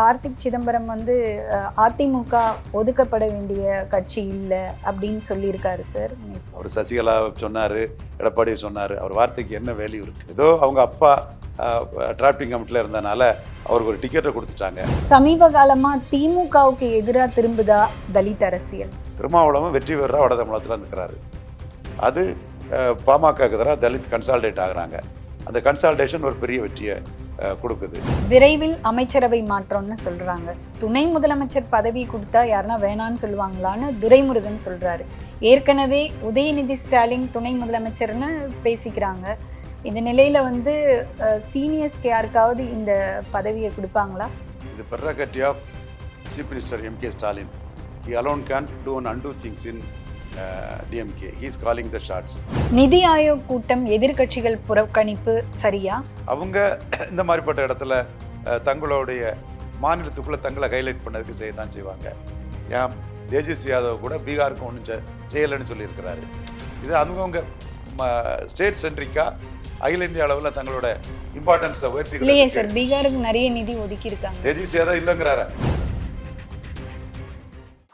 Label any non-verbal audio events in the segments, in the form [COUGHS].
கார்த்திக் சிதம்பரம் வந்து அதிமுக ஒதுக்கப்பட வேண்டிய கட்சி இல்லை அப்படின்னு சொல்லியிருக்காரு சார் அவர் சசிகலா சொன்னார் எடப்பாடி சொன்னார் அவர் வார்த்தைக்கு என்ன வேல்யூ இருக்குது ஏதோ அவங்க அப்பா டிராஃபிக் கமிட்டியில் இருந்தனால அவருக்கு ஒரு டிக்கெட்டை கொடுத்துட்டாங்க. சமீப காலமா திமுகவுக்கு எதிராக திரும்புதா தலித் அரசியல்? திருமாவளவன் வெற்றி பெறா வட தமிழகத்தில் இருக்கிறாரு. அது பாமகக்கு எதிராக தலித் கன்சால்டேட் ஆகுறாங்க அந்த கன்சால்டேஷன் ஒரு பெரிய வெற்றியை கொடுக்குது. விரைவில் அமைச்சரவை மாற்றம்னு சொல்றாங்க. துணை முதலமைச்சர் பதவி கொடுத்தா யாருன்னா வேணான்னு சொல்லுவாங்களான்னு துரைமுருகன் சொல்றாரு. ஏற்கனவே உதயநிதி ஸ்டாலின் துணை முதலமைச்சர்னு பேசிக்கிறாங்க. இந்த நிலையில வந்து சீனியர்ஸ்க்கு யாருக்காவது இந்த பதவியை கொடுப்பாங்களா? இது prerogative of chief minister M K Stalin. He alone can do and undo things in DMK he is calling the shots NITI Aayog கூட்டம் எதிர்க்கட்சிகள் புறக்கணிப்பு சரியா? அவங்க இந்த மாதிரிப்பட்ட இடத்துல அஹ், தங்களுடைய மாநிலத்துக்குள்ளே தங்களை ஹைலைட் பண்ணதுக்கு செய்ய தான் செய்வாங்க. ஏன்? தேஜஸ்வி யாதவ் கூட பீகாருக்கு ஒன்றும் செய்யலைன்னு சொல்லியிருக்கிறாரு. இது அவங்கவுங்க ஸ்டேட் சென்ட்ரிக்காக அகில இந்திய அளவில் தங்களோட இம்பார்ட்டன்ஸை இல்லையே உயர்த்தி சார் பீகாருக்கு நிறைய நிதி ஒதுக்கி இருக்காங்க தேஜஸ்வி யாதவ் இல்லைங்கிறாரு.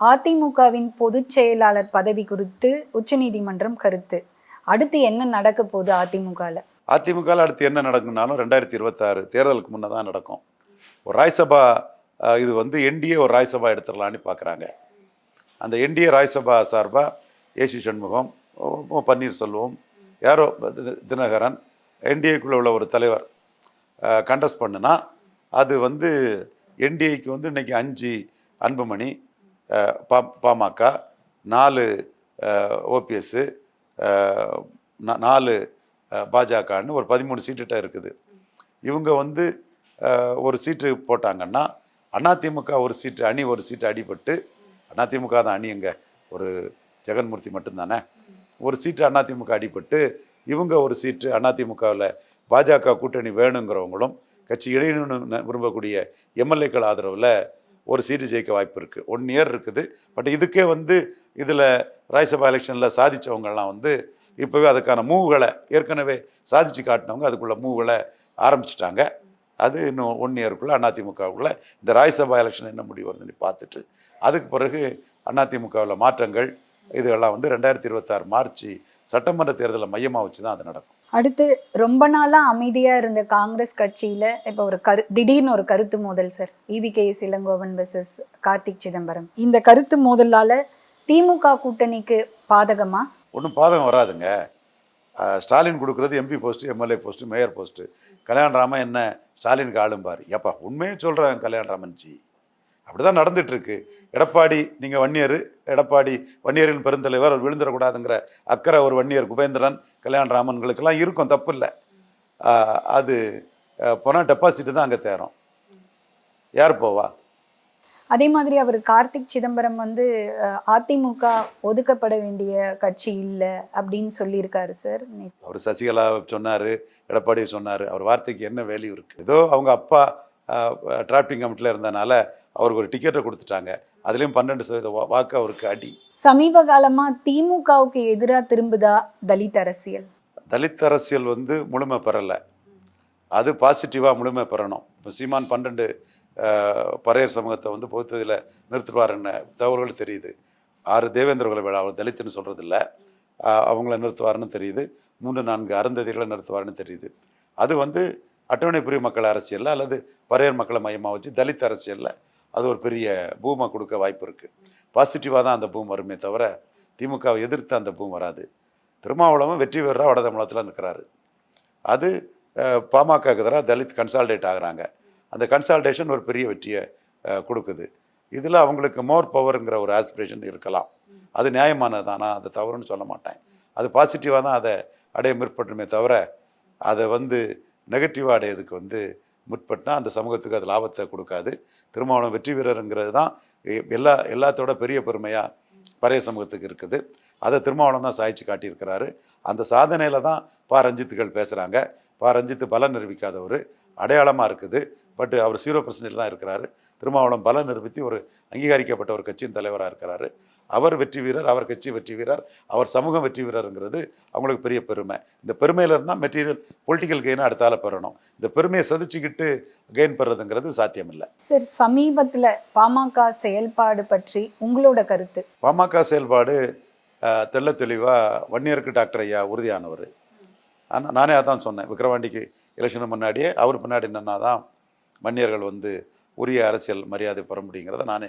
அதிமுகவின் பொதுச் செயலாளர் பதவி குறித்து உச்சநீதிமன்றம் கருத்து. அடுத்து என்ன நடக்க போகுது அதிமுகல? அதிமுகவில் அடுத்து என்ன நடக்கும்னாலும் ரெண்டாயிரத்தி இருபத்தாறு தேர்தலுக்கு முன்னே தான் நடக்கும். ஒரு ராய்சபா இது வந்து என்டிஏ ஒரு ராய்சபா எடுத்துடலான்னு பார்க்குறாங்க அந்த என்டிஏ ராய்சபா சார்பாக ஏசி சண்முகம் பன்னீர்செல்வம் யாரோ தினகரன் என்டிஏக்குள்ளே உள்ள ஒரு தலைவர் கண்டஸ்ட் பண்ணுனா அது வந்து என்டிஏக்கு வந்து இன்னைக்கு அஞ்சு அன்புமணி பா பாமக நாலு ஓபிஎஸ்ஸு நாலு பாஜகன்னு ஒரு பதிமூணு சீட்டுகிட்ட இருக்குது. இவங்க வந்து ஒரு சீட்டு போட்டாங்கன்னா அதிமுக ஒரு சீட்டு அணி ஒரு சீட்டு அடிபட்டு அதிமுக தான் அணி எங்கே? ஒரு ஜெகன்மூர்த்தி மட்டும்தானே? ஒரு சீட்டு அதிமுக அடிபட்டு இவங்க ஒரு சீட்டு அதிமுகவில் பாஜக கூட்டணி வேணுங்கிறவங்களும் கட்சி இடையணும்னு விரும்பக்கூடிய எம்எல்ஏக்கள் ஆதரவில் ஒரு சீட்டு ஜெயிக்க வாய்ப்பு இருக்குது ஒன் இயர் இருக்குது. பட் இதுக்கே வந்து இதில் ராஜ்யசபா எலெக்ஷனில் சாதித்தவங்கள்லாம் வந்து இப்போவே அதுக்கான மூவ்களை ஏற்கனவே சாதிச்சு காட்டினவங்க அதுக்குள்ள மூவ்களை ஆரம்பிச்சிட்டாங்க. அது இன்னும் ஒன் இயருக்குள்ளே அதிமுகவுக்குள்ள இந்த ராஜ்யசபா எலெக்ஷன் என்ன முடிவு வருதுன்னு பார்த்துட்டு அதுக்கு பிறகு அதிமுகவில் மாற்றங்கள் இதெல்லாம் வந்து ரெண்டாயிரத்தி இருபத்தாறு மார்ச் சட்டமன்ற தேர்தலை மையமாக வச்சு தான் அது நடக்கும். அடுத்து ரொம்ப நாளா அமைதியா இருந்த காங்கிரஸ் கட்சியில இப்ப ஒரு கரு திடீர்னு ஒரு கருத்து மோதல் sir. EV K S Elangovan versus Karthik Chidambaram. இந்த கருத்து மோதலால திமுக கூட்டணிக்கு பாதகமா? ஒன்றும் பாதகம் வராதுங்க. ஸ்டாலின் கொடுக்குறது MP post MLA post mayor post Kalyanaraman என்ன? ஸ்டாலினுக்கு ஆளும்பார். எப்பா உண்மையே சொல்கிறேன் கல்யாணராமன் ஜி அப்படி தான் நடந்துட்டுருக்கு. எடப்பாடி நீங்கள் வன்னியர் எடப்பாடி வன்னியரின் பெருந்தலைவர் அவர் விழுந்துடக்கூடாதுங்கிற அக்கறை ஒரு வன்னியர் குபேந்திரன் கல்யாணராமன்களுக்கெல்லாம் இருக்கும் தப்பு இல்லை. அது போனால் டெபாசிட்டு தான் அங்கே தேரும். யார் போவா? அதே மாதிரி அவர் கார்த்திக் சிதம்பரம் வந்து அதிமுக ஒதுக்கப்பட வேண்டிய கட்சி இல்லை அப்படின்னு சொல்லியிருக்காரு சார். அவர் சசிகலா சொன்னார் எடப்பாடி சொன்னார் அவர் வார்த்தைக்கு என்ன வேல்யூ இருக்குது ஏதோ அவங்க அப்பா டிராஃபிக் கமிட்டியில் இருந்தனால அவருக்கு ஒரு டிக்கெட்டை கொடுத்துட்டாங்க. அதுலேயும் பன்னெண்டு சதவீத வாக்கு அவருக்கு அடி. சமீப காலமா திமுகவுக்கு எதிராக திரும்புதா தலித் அரசியல்? தலித் அரசியல் வந்து முழுமை பெறலை. அது பாசிட்டிவாக முழுமை பெறணும். இப்போ சீமான் பன்னெண்டு பறையர் சமூகத்தை வந்து பொறுத்ததில் நிறுத்துவாருன்னு தகவல்கள் தெரியுது. ஆறு தேவேந்திர குல வேளா அவர் தலித்துன்னு சொல்கிறதில்ல அவங்கள நிறுத்துவாருன்னு தெரியுது. மூன்று நான்கு அருந்ததிகளை நிறுத்துவாருன்னு தெரியுது. அது வந்து அட்டவணை பிரிவு மக்கள் அரசியலில் அல்லது பறையர் மக்களை மையமாக வச்சு தலித் அரசியலில் அது ஒரு பெரிய பூமை கொடுக்க வாய்ப்பு இருக்குது பாசிட்டிவாக தான் அந்த பூம் வருமே தவிர திமுகவை எதிர்த்து அந்த பூம் வராது. திருமாவளவன் வெற்றி பெறா வட தமிழகத்தில் இருக்கிறாரு அது பாமக பாமகக்கு எதிராக தலித் கன்சால்டேட் ஆகுறாங்க. அந்த கன்சால்டேஷன் ஒரு பெரிய வெற்றியை கொடுக்குது. இதில் அவங்களுக்கு மோர் பவருங்கிற ஒரு ஆஸ்பிரேஷன் இருக்கலாம். அது நியாயமானது தான் நான் அதை தவறுன்னு சொல்ல மாட்டேன். அது பாசிட்டிவாக தான் அதை அடைய முற்பட்டுமே தவிர அதை வந்து நெகட்டிவாக அடையிறதுக்கு வந்து முற்பட்டால் அந்த சமூகத்துக்கு அது லாபத்தை கொடுக்காது. திருமாவளவன் வெற்றி வீரருங்கிறது தான் எல்லா எல்லாத்தோட பெரிய பெருமையாக பறைய சமூகத்துக்கு இருக்குது. அதை திருமாவளவன் தான் சாய்ச்சி காட்டியிருக்கிறாரு. அந்த சாதனையில் தான் பா. ரஞ்சித்துகள் பேசுகிறாங்க பா. ரஞ்சித்து பலம் நிரூபிக்காதவர். அடையாளமாக இருக்குது. பட் அவர் ஜீரோ பர்சன்டேஜ் தான் இருக்கிறாரு. திருமாவளவன் பலம் நிரூபித்து ஒரு அங்கீகரிக்கப்பட்ட ஒரு கட்சியின் தலைவராக இருக்கிறாரு. அவர் வெற்றி வீரர் அவர் கட்சி வெற்றி வீரர் அவர் சமூகம் வெற்றி வீரருங்கிறது அவங்களுக்கு பெரிய பெருமை. இந்த பெருமையில இருந்தால் மெட்டீரியல் பொலிட்டிக்கல் கெயினை அடுத்தால பெறணும். இந்த பெருமையை சதிச்சுக்கிட்டு கெயின் பெறதுங்கிறது சாத்தியமில்லை. சார் சமீபத்துல பாமக செயல்பாடு பற்றி உங்களோட கருத்து? பாமக செயல்பாடு தெள்ள தெளிவாக வன்னியருக்கு டாக்டர் ஐயா உறுதியானவர். ஆனால் நானே அதான் சொன்னேன் விக்ரவாண்டிக்கு எலெக்ஷனுக்கு முன்னாடியே அவர் பின்னாடி நின்னா தான் வன்னியர்கள் வந்து உரிய அரசியல் மரியாதை பெற முடியுங்கிறத நான்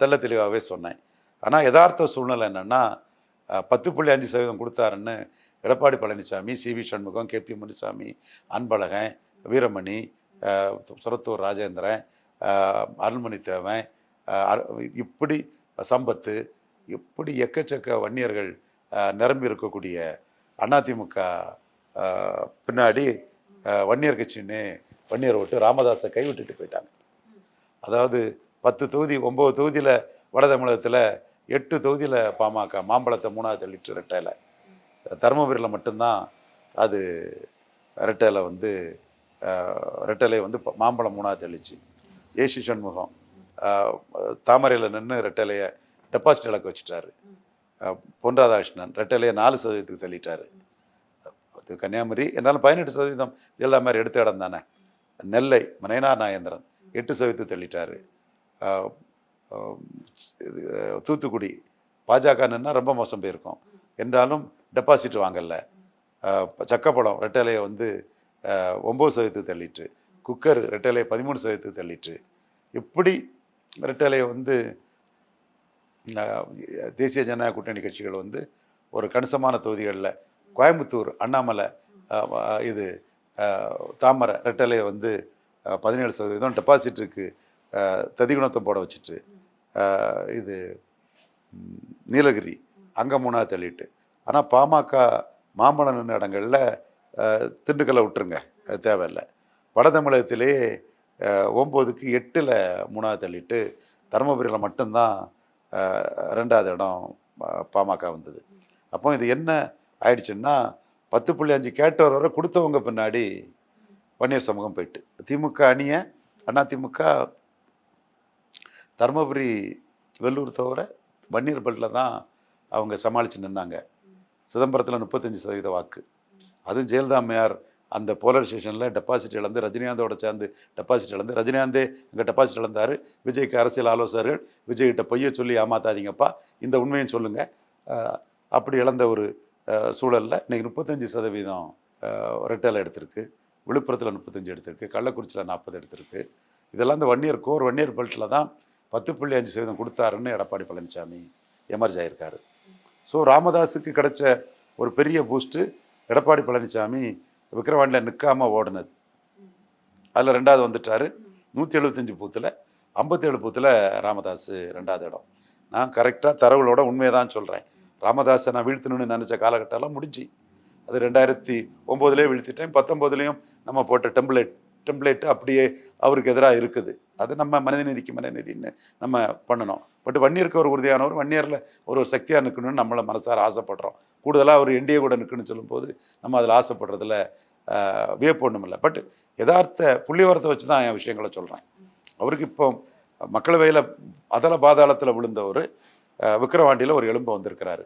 தெள்ள தெளிவாகவே சொன்னேன். ஆனால் யதார்த்த சூழ்நிலை என்னென்னா பத்து புள்ளி அஞ்சு சதவீதம் கொடுத்தாருன்னு Edappadi Palaniswami C V Shanmugam K P Munisamy Anbazhagan Veeramani சுரத்தூர் Rajendran Arulmani Devan இப்படி சம்பத்து இப்படி எக்கச்சக்க வன்னியர்கள் நிரம்பி இருக்கக்கூடிய அதிமுக பின்னாடி வன்னியர் கட்சின்னு வன்னியர் ஓட்டு ராமதாஸை கைவிட்டுட்டு போயிட்டாங்க. அதாவது பத்து தொகுதி ஒம்பது தொகுதியில் வட தமிழகத்தில் எட்டு தொகுதியில் பாமக மாம்பழத்தை மூணாவது தள்ளிட்டு ரெட்டையில். தருமபுரியில் மட்டும்தான் அது ரெட்டையில் வந்து அஹ், வந்து ப- மாம்பழம் மூணாவது தள்ளிச்சு. ஏசி சண்முகம் தாமரையில் நின்று ரெட்டையிலையை டெபாசிட் இலக்க வச்சுட்டாரு. பொன் ராதாகிருஷ்ணன் ரெட்டையிலையை நாலு சதவீதத்துக்கு தள்ளிட்டாரு. அது கன்னியாகுமரி என்னால் பதினெட்டு சதவீதம் ஜெயலலிதா மாதிரி எடுத்த இடம் தானே. நெல்லை மனைனார் நாயேந்திரன் எட்டு சதவீதத்தை தள்ளிட்டார். தூத்துக்குடி. பாஜக நின்னா ரொம்ப மோசம் போயிருக்கும். என்றாலும் டெபாசிட் வாங்கல. சக்கப்பழம் ரெட்டலையை வந்து ஒம்பது சதவீதத்தை தள்ளிட்டு குக்கர் ரெட்டலையை பதிமூணு சதவீதத்தை தள்ளிட்டு இப்படி ரெட்டலையை வந்து தேசிய ஜனநாயக கூட்டணி கட்சிகள் வந்து ஒரு கணிசமான தொகுதிகளில் கோயம்புத்தூர் அண்ணாமலை இது தாமரை ரெட்டலையை வந்து பதினேழு சதவீதம் டெபாசிட்டுக்கு ததிகுணத்தை போட வச்சுட்டு இது நீலகிரி அங்கே மூணாவது தள்ளிட்டு. ஆனால் பாமக மாம்பழம் இடங்களில் திண்டுக்கலை திண்டுக்கல்லை விட்டுருங்க. அது தேவையில்லை. வட தமிழகத்திலே ஒம்போதுக்கு எட்டில் மூணாவது தள்ளிட்டு தருமபுரியில் மட்டும்தான் ரெண்டாவது இடம் பாமக வந்தது. அப்போ இது என்ன ஆயிடுச்சுன்னா பத்து புள்ளி அஞ்சு கேட்டவர் வரை கொடுத்தவங்க பின்னாடி வன்னியர் சமூகம் போயிட்டு. திமுக அணியை அண்ணா திமுக தருமபுரி வெள்ளூர் தவிர வன்னியர் பெல்ட்டில் தான் அவங்க சமாளித்து நின்னாங்க. சிதம்பரத்தில் முப்பத்தஞ்சு சதவீத வாக்கு. அதுவும் ஜெயலலிதா அம்மையார் அந்த போலரைசேஷனில் டெபாசிட் இழந்து ரஜினிகாந்தோட சேர்ந்து டெபாசிட் இழந்து ரஜினிகாந்தே இங்கே டெபாசிட் இழந்தார். விஜய்க்கு அரசியல் ஆலோசகர்கள் விஜய்கிட்ட பொய்யை சொல்லி ஏமாத்தாதீங்கப்பா இந்த உண்மையும் சொல்லுங்கள் அப்படி இழந்த ஒரு சூழலில் இன்றைக்கி முப்பத்தஞ்சு சதவீதம் ரிட்டர்ல எடுத்திருக்கு. விழுப்புரத்தில் முப்பத்தஞ்சு எடுத்திருக்கு கள்ளக்குறிச்சியில் நாற்பது எடுத்திருக்கு. இதெல்லாம் இந்த வன்னியர் கோர் வன்னியர் பெல்ட்டில் தான் பத்து புள்ளி அஞ்சு சதவீதம் கொடுத்தாருன்னு எடப்பாடி பழனிசாமி எமர்ஜ் ஆயிருக்காரு. ஸோ ராமதாஸுக்கு கிடைச்ச ஒரு பெரிய பூஸ்ட்டு எடப்பாடி பழனிசாமி விக்கிரவாண்டியில் நிற்காமல் ஓடினது. அதில் ரெண்டாவது வந்துட்டார். நூற்றி எழுபத்தஞ்சு பூத்தில் ஐம்பத்தேழு பூத்தில் ராமதாஸ் ரெண்டாவது இடம். நான் கரெக்டாக தரவுகளோட உண்மையை தான் சொல்கிறேன் ராமதாஸை நான் வீழ்த்தணும்னு நினச்ச காலகட்டம்லாம் முடிஞ்சு. அது ரெண்டாயிரத்தி ஒம்போதுலேயே வீழ்த்திட்டேன். பத்தொம்போதுலேயும் நம்ம போட்ட டெம்ப்ளேட் டெம்ப்ளேட் அப்படியே அவருக்கு எதிராக இருக்குது. அது நம்ம மனிதநீதிக்கு மனிதநீதின்னு நம்ம பண்ணணும். பட் வன்னியருக்கு ஒரு உறுதியானவர். வன்னியரில் ஒரு சக்தியாக நிற்கணும்னு நம்மளை மனசார ஆசைப்படுறோம். கூடுதலாக அவர் என்டிஏ கூட நிற்கணும்னு சொல்லும்போது நம்ம அதில் ஆசைப்படுறதுல வியப்பு ஒன்றும் இல்லை. பட் யதார்த்த புள்ளிவரத்தை வச்சு தான் என் விஷயங்களை சொல்கிறேன் அவருக்கு இப்போ மக்களவையில் அதல பாதாளத்தில் விழுந்தவர் விக்கிரவாண்டியில் ஒரு எலும்பு வந்திருக்கிறாரு.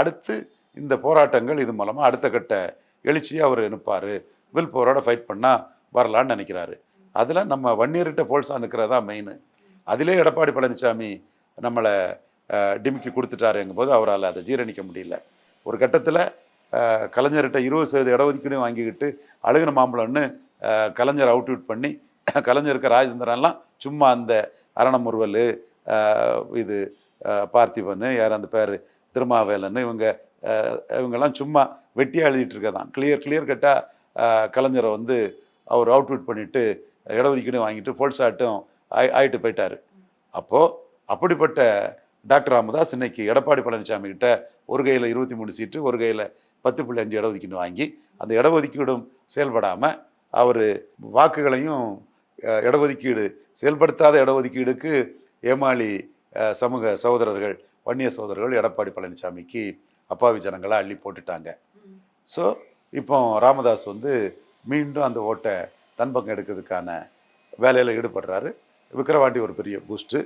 அடுத்து இந்த போராட்டங்கள் இது மூலமாக அடுத்த கட்ட எழுச்சியை அவர் நிற்பார் வில் போரோட ஃபைட் பண்ணால் வரலான்னு நினைக்கிறாரு. அதில் நம்ம வன்னியர்கிட்ட போல்ஸாக நிற்கிறதா மெயின் அதிலே எடப்பாடி பழனிசாமி நம்மளை டிமிக்கி கொடுத்துட்டாருங்கும் போது அவரால் அதை ஜீரணிக்க முடியல. ஒரு கட்டத்தில் கலைஞர்கிட்ட இருபது சதவீத இடஒதுக்கீடு வாங்கிக்கிட்டு அழுகின மாம்பழம்னு கலைஞர் அவுட்வுட் பண்ணி கலைஞருக்கு ராஜேந்திரன்லாம் சும்மா அந்த அரணமுருவல் இது பார்த்திபன் யார் அந்த பேர் திருமாவேலன் இவங்க இவங்கெல்லாம் சும்மா வெட்டியாக எழுதிட்டு இருக்கதான் கிளியர் கிளியர் கட்டாக கலைஞரை வந்து அவர் அவுட்விட் பண்ணிவிட்டு இடஒதுக்கீடு வாங்கிட்டு ஃபோல்ஸ் ஆட்டும் ஆய் ஆயிட்டு போயிட்டார். அப்போது அப்படிப்பட்ட டாக்டர் ராமதாஸ் இன்னைக்கு எடப்பாடி பழனிசாமி கிட்ட ஒரு கையில் இருபத்தி மூணு சீட்டு ஒரு கையில் பத்து புள்ளி அஞ்சு இடஒதுக்கீடு வாங்கி அந்த இடஒதுக்கீடும் செயல்படாமல் அவர் வாக்குகளையும் இடஒதுக்கீடு செயல்படுத்தாத இடஒதுக்கீடுக்கு ஏமாளி சமூக சகோதரர்கள் வன்னிய சகோதரர்கள் எடப்பாடி பழனிசாமிக்கு அப்பாவி ஜனங்களை அள்ளி போட்டுட்டாங்க. ஸோ இப்போ ராமதாஸ் வந்து மீண்டும் அந்த ஓட்டை தன் பக்கம் எடுக்கிறதுக்கான வேலையில் ஈடுபடுறாரு. விக்கிரவாண்டி ஒரு பெரிய பூஸ்ட்டு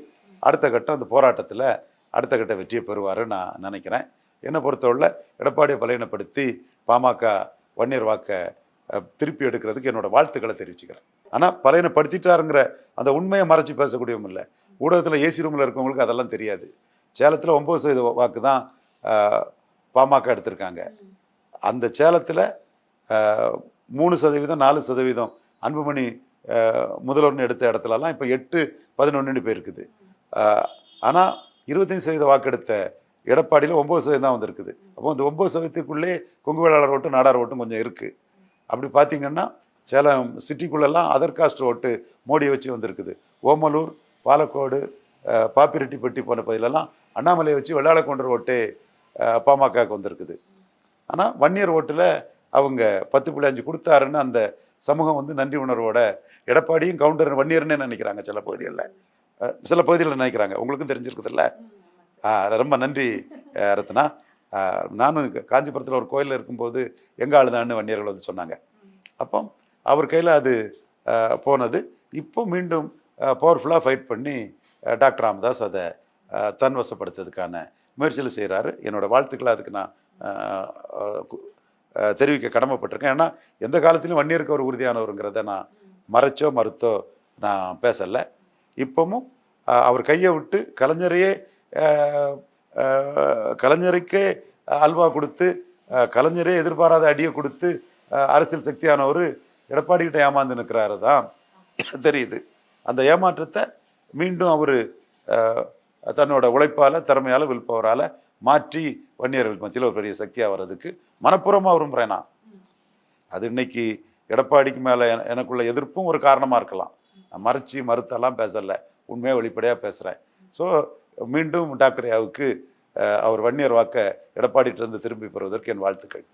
அடுத்த கட்டம் அந்த போராட்டத்தில் அடுத்த கட்ட வெற்றியை பெறுவாருன்னு நான் நினைக்கிறேன். என்னை பொறுத்தவரை எடப்பாடியை பலையினப்படுத்தி பாமக வன்னியர் வாக்கை திருப்பி எடுக்கிறதுக்கு என்னோட வாழ்த்துக்களை தெரிவிச்சுக்கிறேன். ஆனால் பலையினப்படுத்திட்டாருங்கிற அந்த உண்மையை மறைச்சி பேசக்கூடியவங்க இல்லை. ஊடகத்தில் ஏசி ரூமில் இருக்கவங்களுக்கு அதெல்லாம் தெரியாது. சேலத்தில் ஒம்பது சதவீத வாக்கு தான் பாமக எடுத்திருக்காங்க. அந்த சேலத்தில் மூணு சதவீதம் நாலு சதவீதம் அன்புமணி முதல்வர்னு எடுத்த இடத்துலலாம் இப்போ எட்டு பதினொன்றுன்னு போயிருக்குது. ஆனால் இருபத்தஞ்சு சதவீத வாக்கெடுத்த எடப்பாடியில் ஒம்பது சதவீதம் தான் வந்திருக்குது. அப்போ அந்த ஒம்பது சதவீதத்துக்குள்ளே கொங்கு வேளாளர் ஓட்டும் நாடார் ஓட்டும் கொஞ்சம் இருக்குது அப்படி பார்த்தீங்கன்னா சேலம் சிட்டிக்குள்ளெல்லாம் அதர் காஸ்ட் ஓட்டு மோடியை வச்சு வந்திருக்குது. ஓமலூர் பாலக்கோடு பாப்பிரெட்டிப்பட்டி போன்ற பகுதியிலலாம் அண்ணாமலையை வச்சு வெள்ளாள கொண்டர் ஓட்டே பாமகவுக்கு வந்திருக்குது. ஆனால் வன்னியர் ஓட்டில் அவங்க பத்து புள்ளி அஞ்சு கொடுத்தாருன்னு அந்த சமூகம் வந்து நன்றி உணர்வோட எடப்பாடியும் கவுண்டர் வன்னியர்னே நினைக்கிறாங்க சில பகுதிகளில். சில பகுதிகளில் நினைக்கிறாங்க. உங்களுக்கும் தெரிஞ்சிருக்குதுல்ல? ரொம்ப நன்றி ரத்னா. நானும் காஞ்சிபுரத்தில் ஒரு கோயிலில் இருக்கும்போது எங்கள் ஆளுதான்னு வன்னியர்கள் வந்து சொன்னாங்க. அப்போ அவர் கையில் அது போனது. இப்போ மீண்டும் பவர்ஃபுல்லாக ஃபைட் பண்ணி டாக்டர் ராமதாஸ் அதை தன்வசப்படுத்துறதுக்கான முயற்சியில் செய்கிறாரு என்னோடய வாழ்த்துக்களை அதுக்கு நான் தெரிவிக்க கடமைப்பட்டிருக்கேன். ஏன்னா எந்த காலத்திலும் வன்னியருக்கு அவர் உறுதியானவருங்கிறத நான் மறைச்சோ மறுத்தோ நான் பேசலை. இப்போவும் அவர் கையை விட்டு கலைஞரையே கலைஞருக்கே அல்வா கொடுத்து கலைஞரே எதிர்பாராத அடியை கொடுத்து அரசியல் சக்தியானவர் எடப்பாடிக்கிட்ட ஏமாந்து நிற்கிறாரு தான். தெரியுது. அந்த ஏமாற்றத்தை மீண்டும் அவர் தன்னோட உழைப்பால் திறமையால் வில்பவரால் மாற்றி வன்னியர்கள் மத்தியில் ஒரு பெரிய சக்தியாக வர்றதுக்கு மனப்பூர்வமாக விரும்புகிறேன் நான் அது இன்னைக்கு எடப்பாடிக்கு மேலே எனக்குள்ள எதிர்ப்பும் ஒரு காரணமாக இருக்கலாம். நான் மறைச்சி மறுத்தெல்லாம் பேசலை. உண்மையாக வெளிப்படையாக பேசுகிறேன் ஸோ மீண்டும் டாக்டர் யாவுக்கு அவர் வன்னியர் வாக்க எடப்பாடிட்டிருந்து திரும்பி பெறுவதற்கு என் வாழ்த்துக்கள்.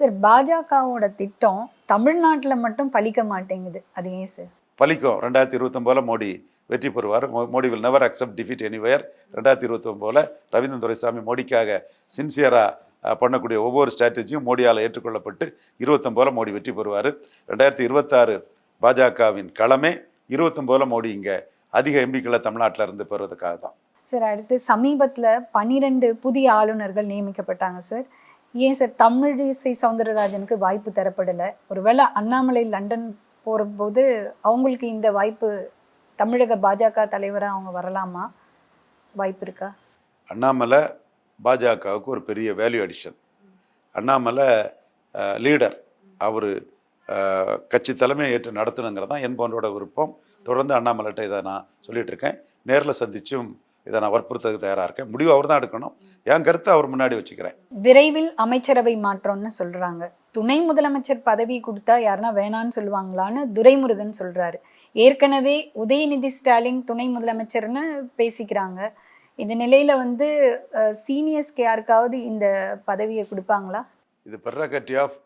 சார் பாஜகவோட திட்டம் தமிழ்நாட்டில் மட்டும் பழிக்க மாட்டேங்குது. அது ஏன் சார்? பலிக்கும் ரெண்டாயிரத்தி இருபத்தொம்போதில் மோடி வெற்றி பெறுவார். மோ- Modi will never accept defeat anywhere ரெண்டாயிரத்தி இருபத்தொம்போதில் ரவீந்திரன் துரைசாமி மோடிக்காக சின்சியராக பண்ணக்கூடிய ஒவ்வொரு ஸ்ட்ராட்டஜியும் மோடியால் ஏற்றுக்கொள்ளப்பட்டு இருபத்தொம்போதில் மோடி வெற்றி பெறுவார். ரெண்டாயிரத்தி இருபத்தாறு பாஜகவின் களமே இருபத்தொம்போதில் மோடி இங்கே அதிக எம்பிக்களை தமிழ்நாட்டில் இருந்து பெறுவதற்காக தான். சார் அடுத்து சமீபத்தில் பனிரெண்டு புதிய ஆளுநர்கள் நியமிக்கப்பட்டாங்க சார். ஏன் சார் தமிழிசை சவுந்தரராஜனுக்கு வாய்ப்பு தரப்படலை? ஒருவேளை அண்ணாமலை லண்டன் போகும்போது அவங்களுக்கு இந்த வாய்ப்பு தமிழக பாஜக தலைவராக அவங்க வரலாமா? வாய்ப்பு இருக்கா? அண்ணாமலை பாஜகவுக்கு ஒரு பெரிய வேல்யூ அடிஷன் அண்ணாமலை லீடர் அவர் கட்சி தலைமை ஏற்று நடத்தணுங்கிறது தான் என் போன்றோட விருப்பம். தொடர்ந்து அண்ணாமலைகிட்ட இதை நான் சொல்லிகிட்டு இருக்கேன். நேரில் சந்திச்சும் இதை நான் வற்புறுத்ததுக்கு தயாராக இருக்கேன். முடிவு அவர் தான் எடுக்கணும். என் கருத்தை அவர் முன்னாடி வச்சுக்கிறேன். விரைவில் அமைச்சரவை மாற்றம்னு சொல்றாங்க. துணை முதலமைச்சர் பதவி கொடுத்தா யாருன்னா வேணான்னு சொல்லுவாங்களான்னு துரைமுருகன் சொல்றாரு. ஏற்கனவே உதயநிதி ஸ்டாலின் துணை முதலமைச்சர்னு பேசிக்கிறாங்க. இந்த நிலையில வந்து சீனியர்ஸ்க்கு யாருக்காவது இந்த பதவியை கொடுப்பாங்களா? இது prerogative of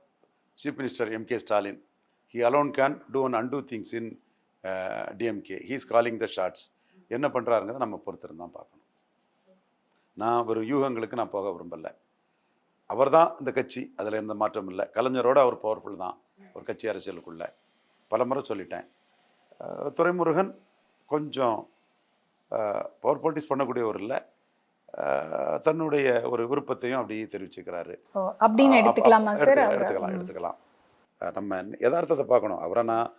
chief minister M K Stalin. He alone can do and undo things in DMK he's calling the shots என்ன பண்ணுறாருங்கிறத நம்ம பொறுத்திருந்து தான் பார்க்கணும். நான் ஒரு யூகங்களுக்கு நான் போக விரும்பலை. அவர் தான் இந்த கட்சி அதில் எந்த மாற்றமும் இல்லை. கலைஞரோட அவர் பவர்ஃபுல் தான் ஒரு கட்சி அரசியலுக்குள்ள. பல முறை சொல்லிட்டேன். அஹ், துரைமுருகன் கொஞ்சம் பவர் பொலிட்டிக்ஸ் பண்ணக்கூடியவர் இல்லை. தன்னுடைய ஒரு விருப்பத்தையும் அப்படி தெரிவிச்சுக்கிறாரு. அப்படின்னு அப்ப- எடுத்துக்கலாமா சார்? எடுத்துக்கலாம், எடுத்துக்கலாம். நம்ம யதார்த்தத்தை பார்க்கணும். அவரை நான்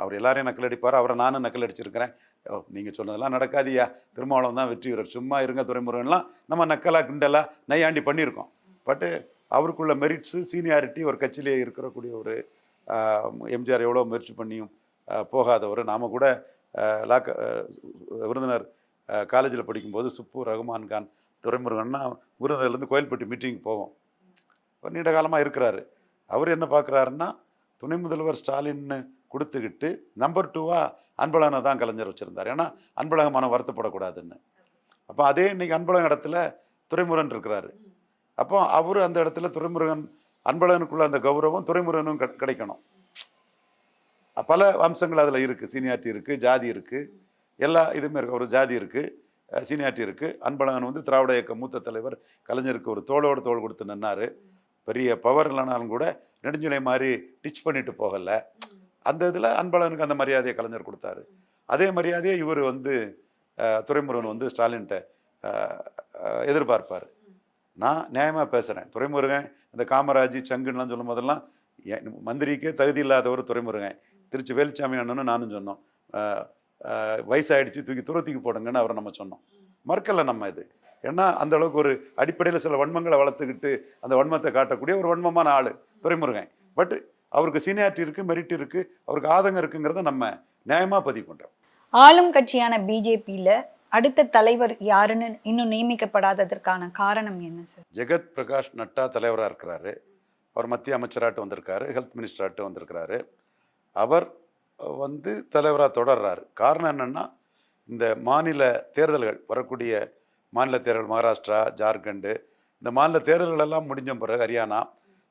அவர் எல்லாரையும் நக்கல் அடிப்பார் அவரை நானும் நக்கல் அடிச்சிருக்கிறேன் ஓ நீங்கள் சொன்னதெல்லாம் நடக்காதியா? திருமாவளம் தான் வெற்றி வீரர் சும்மா இருங்க துறைமுருகன்லாம். நம்ம நக்கலா கிண்டலா நையாண்டி பண்ணியிருக்கோம். பட்டு அவருக்குள்ள மெரிட்ஸு சீனியாரிட்டி ஒரு கட்சியிலே இருக்கக்கூடிய ஒரு எம்ஜிஆர் எவ்வளோ முயற்சி பண்ணியும் போகாதவர். நாம் கூட லாக்க விருந்தினர் காலேஜில் படிக்கும்போது சுப்பு ரகுமான் கான் துரைமுருகன்னா விருதுலேருந்து கோயில்பட்டி மீட்டிங் போவோம். நீண்ட காலமாக இருக்கிறாரு. அவர் என்ன பார்க்குறாருன்னா துணை முதல்வர் ஸ்டாலின்னு கொடுத்துக்கிட்டு நம்பர் டூவாக அன்பழகனை தான் கலைஞர் வச்சுருந்தார். ஏன்னா அன்பழகன் மனம் வருத்தப்படக்கூடாதுன்னு. அப்போ அதே இன்றைக்கி அன்பழகன் இடத்துல துறைமுருகன் இருக்கிறாரு. அப்போ அவர் அந்த இடத்துல துறைமுருகன் அன்பழகனுக்குள்ள அந்த கௌரவம் துறைமுருகனும் கிடை- கிடைக்கணும். பல அம்சங்கள் அதில் இருக்குது சீனியாரிட்டி இருக்குது ஜாதி இருக்குது எல்லா இதுவுமே இருக்குது ஒரு ஜாதி இருக்குது சீனியாரிட்டி இருக்குது அன்பழகன் வந்து திராவிட இயக்க மூத்த தலைவர் கலைஞருக்கு ஒரு தோளோடு தோல் கொடுத்து நின்னார். பெரிய பவர் இல்லைனாலும் கூட நெடுஞ்சுலை மாதிரி டிச் பண்ணிட்டு போகலை. அந்த இதில் அன்பழகனுக்கு அந்த மரியாதையை கலைஞர் கொடுத்தாரு. அதே மரியாதையை இவர் வந்து துறைமுருகன் வந்து ஸ்டாலின்கிட்ட எதிர்பார்ப்பார். நான் நியாயமாக பேசுகிறேன் துறைமுருகன் இந்த காமராஜ் சங்குன்னெலாம் சொல்லும் போதெல்லாம் என் மந்திரிக்கே தகுதி இல்லாதவர் துறைமுருகன். திருச்சி வேலுச்சாமி அண்ணனும் நானும் சொன்னோம். அஹ், வயசாயிடுச்சு தூக்கி துரத்திக்கு போடுங்கன்னு அவரை நம்ம சொன்னோம். மறுக்கலை நம்ம இது. ஏன்னா அந்த அளவுக்கு ஒரு அடிப்படையில் சில வன்மங்களை வளர்த்துக்கிட்டு அந்த வன்மத்தை காட்டக்கூடிய ஒரு வன்மமான ஆள் துறைமுருகன். பட் அவருக்கு சீனியாரிட்டி இருக்குது மெரிட் இருக்குது அவருக்கு ஆதங்கம் இருக்குங்கிறத நம்ம நியாயமாக பதிவு பண்ணுறோம் ஆளும் கட்சியான பிஜேபியில அடுத்த தலைவர் யாருன்னு இன்னும் நியமிக்கப்படாததற்கான காரணம் என்ன சார் ஜெகத் பிரகாஷ் நட்டா தலைவராக இருக்கிறாரு. அவர் மத்திய அமைச்சராட்டு வந்திருக்காரு ஹெல்த் மினிஸ்டராட்டு வந்திருக்கிறாரு. அவர் வந்து தலைவராக தொடர்றாரு. காரணம் என்னென்னா இந்த மாநில தேர்தல்கள் வரக்கூடிய மாநில தேர்தல் மகாராஷ்டிரா ஜார்க்கண்டு இந்த மாநில தேர்தல்கள் எல்லாம் முடிஞ்ச பிறகு ஹரியானா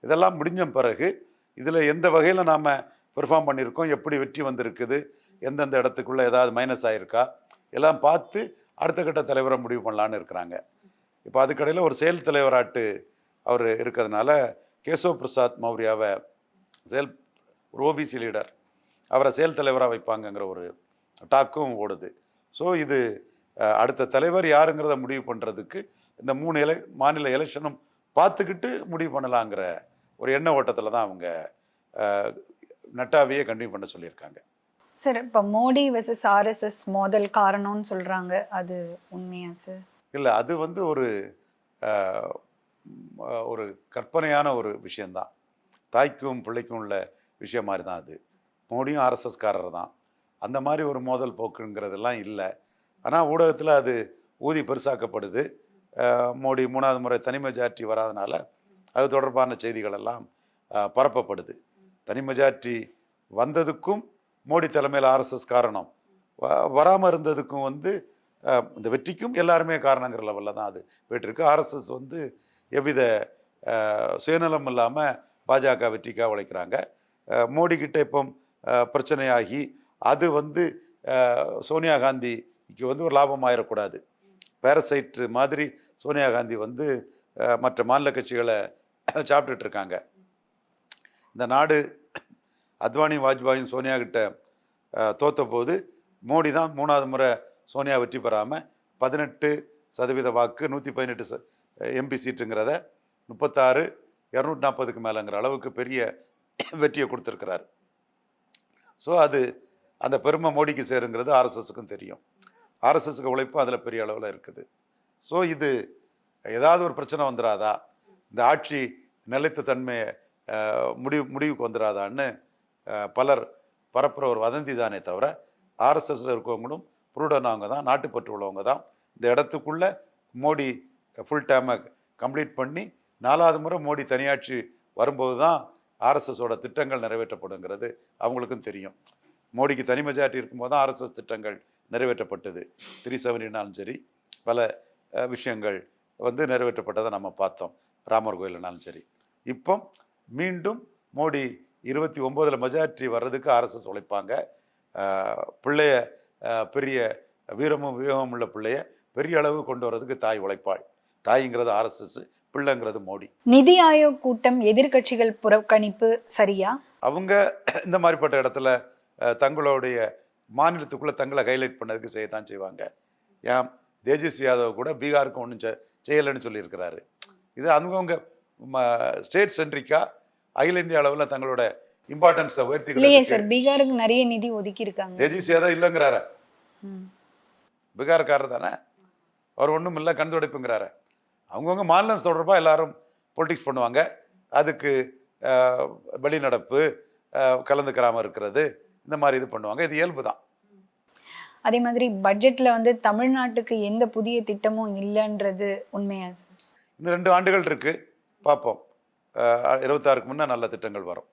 இதெல்லாம் முடிஞ்ச பிறகு இதில் எந்த வகையில் நாம் பெர்ஃபார்ம் பண்ணியிருக்கோம் எப்படி வெற்றி வந்திருக்குது எந்தெந்த இடத்துக்குள்ளே ஏதாவது மைனஸ் ஆகிருக்கா எல்லாம் பார்த்து அடுத்த கட்ட தலைவரை முடிவு பண்ணலான்னு இருக்கிறாங்க. இப்போ அதுக்கடையில் ஒரு செயல் தலைவராட்டு அவர் இருக்கிறதுனால கேசவ் பிரசாத் மௌரியாவை செயல் ஒரு ஓபிசி லீடர் அவரை செயல் தலைவராக வைப்பாங்கங்கிற ஒரு டாக்கும் ஓடுது. ஸோ இது அடுத்த தலைவர் யாருங்கிறத முடிவு பண்ணுறதுக்கு இந்த மூணு எல மாநில எலெக்ஷனும் பார்த்துக்கிட்டு முடிவு பண்ணலாங்கிற ஒரு எண்ண ஓட்டத்தில் தான் அவங்க நட்டாவையே கண்டினியூ பண்ண சொல்லியிருக்காங்க. சார் இப்போ மோடி வெர்சஸ் ஆர்எஸ்எஸ் மோதல் காரணம்னு சொல்றாங்க. அது உண்மையா சார்? இல்லை அது வந்து ஒரு ஒரு கற்பனையான ஒரு விஷயந்தான் தாய்க்கும் பிள்ளைக்கும் உள்ள விஷயம் மாதிரி தான் அது. மோடியும் ஆர்எஸ்எஸ்காரர் தான். அந்த மாதிரி ஒரு மோதல் போக்குங்கிறதெல்லாம் இல்லை. ஆனால் ஊடகத்தில் அது ஊதி பெருசாக்கப்படுது. மோடி மூணாவது முறை தனி மெஜாரிட்டி வராதனால அது தொடர்பான செய்திகள் எல்லாம் பரப்பப்படுது. தனி மெஜாரிட்டி வந்ததுக்கும் மோடி தலைமையில் ஆர்எஸ்எஸ் காரணம். வ வராமல் இருந்ததுக்கும் வந்து இந்த வெற்றிக்கும் எல்லாருமே காரணங்கிற லெவலில் தான் அது போயிட்டுருக்கு. ஆர்எஸ்எஸ் வந்து எவ்வித சுயநலம் இல்லாமல் பாஜக வெற்றிக்காக உழைக்கிறாங்க. மோடிக்கிட்ட இப்போ பிரச்சனையாகி அது வந்து சோனியா காந்திக்கு வந்து ஒரு லாபம் ஆயிடக்கூடாது பேரசைட்டு மாதிரி சோனியா காந்தி வந்து மற்ற மாநில கட்சிகளை [COUGHS] சாப்பிட்டுட்டு இருக்காங்க இந்த நாடு அத்வானி வாஜ்பாயும் சோனியா கிட்ட அஹ், தோத்த போது மோடி தான் மூணாவது முறை சோனியா வெற்றி பெறாமல் பதினெட்டு சதவீத வாக்கு நூற்றி பதினெட்டு ச எம்பி சீட்டுங்கிறத முப்பத்தாறு இரநூத்தி நாற்பதுக்கு மேலேங்கிற அளவுக்கு பெரிய [COUGHS] வெற்றியை கொடுத்துருக்கிறார். ஸோ அது அந்த பெருமை மோடிக்கு சேருங்கிறது ஆர்எஸ்எஸ்க்கும் தெரியும். ஆர்எஸ்எஸ்க்கு உழைப்பும் அதில் பெரிய அளவில் இருக்குது. ஸோ இது ஏதாவது ஒரு பிரச்சனை வந்துடாதா இந்த ஆட்சி நிலைத்த தன்மையை முடிவு முடிவுக்கு வந்துடாதான்னு பலர் பரப்புகிற ஒரு வதந்தி தானே தவிர ஆர்எஸ்எஸ்ல இருக்கவங்களும் புருடனவங்க தான் நாட்டுப்பற்று உள்ளவங்க தான். இந்த இடத்துக்குள்ள மோடி ஃபுல் டைமை கம்ப்ளீட் பண்ணி நாலாவது முறை மோடி தனியாட்சி வரும்போது தான் ஆர்எஸ்எஸோட திட்டங்கள் நிறைவேற்றப்படுங்கிறது அவங்களுக்கும் தெரியும். மோடிக்கு தனி மெஜாரிட்டி இருக்கும்போது தான் ஆர்எஸ்எஸ் திட்டங்கள் நிறைவேற்றப்பட்டது. த்ரீ செவன்டினாலும் சரி பல விஷயங்கள் வந்து நிறைவேற்றப்பட்டதை நம்ம பார்த்தோம். ராமர் கோயில்னாலும் சரி. இப்போ மீண்டும் மோடி இருபத்தி ஒம்போதில் மெஜாரிட்டி வர்றதுக்கு ஆர்எஸ்எஸ் உழைப்பாங்க. பிள்ளைய பெரிய வீரமும் விவேகமும் உள்ள பிள்ளைய பெரிய அளவு கொண்டு வர்றதுக்கு தாய் உழைப்பாள். தாய்ங்கிறது ஆர்எஸ்எஸ் பிள்ளைங்கிறது மோடி. நிதி ஆயோக் கூட்டம் எதிர்க்கட்சிகள் புறக்கணிப்பு சரியா? அவங்க இந்த மாதிரிப்பட்ட இடத்துல தங்களுடைய மாநிலத்துக்குள்ளே தங்களை ஹைலைட் பண்ணதுக்கு செய்ய தான் செய்வாங்க. ஏன் தேஜஸ்வி யாதவ் கூட பீகாருக்கு ஒன்றும் செய்யலைன்னு சொல்லியிருக்கிறாரு. இது அவங்கவுங்க ஸ்டேட் சென்ட்ரிக்கா அகில இந்திய அளவில் தங்களோட இம்பார்ட்டன்ஸை இல்லையே உயர்த்திக்கிட்டு சார் பீகாருக்கு நிறைய நிதி ஒதுக்கி இருக்காங்க தேஜஸ்வி யாதவ் இல்லைங்கிறாரு. பீகார்காரர் தானே? அவர் ஒன்றும் இல்லை கண் துடைப்புங்கிறாரு. அவங்கவுங்க மாநிலம் தொடர்பாக எல்லாரும் பொலிட்டிக்ஸ் பண்ணுவாங்க. அதுக்கு வெளிநடப்பு அஹ், கலந்துக்கிறாம இருக்கிறது இந்த மாதிரி இது பண்ணுவாங்க. இது இயல்பு தான் அதே மாதிரி பட்ஜெட்ல வந்து தமிழ்நாட்டுக்கு எந்த புதிய திட்டமும் இல்லைன்றது உண்மையா சார்? இன்னும் ரெண்டு ஆண்டுகள் இருக்குது பார்ப்போம். இருபத்தாறுக்கு முன்னே நல்ல திட்டங்கள் வரும்.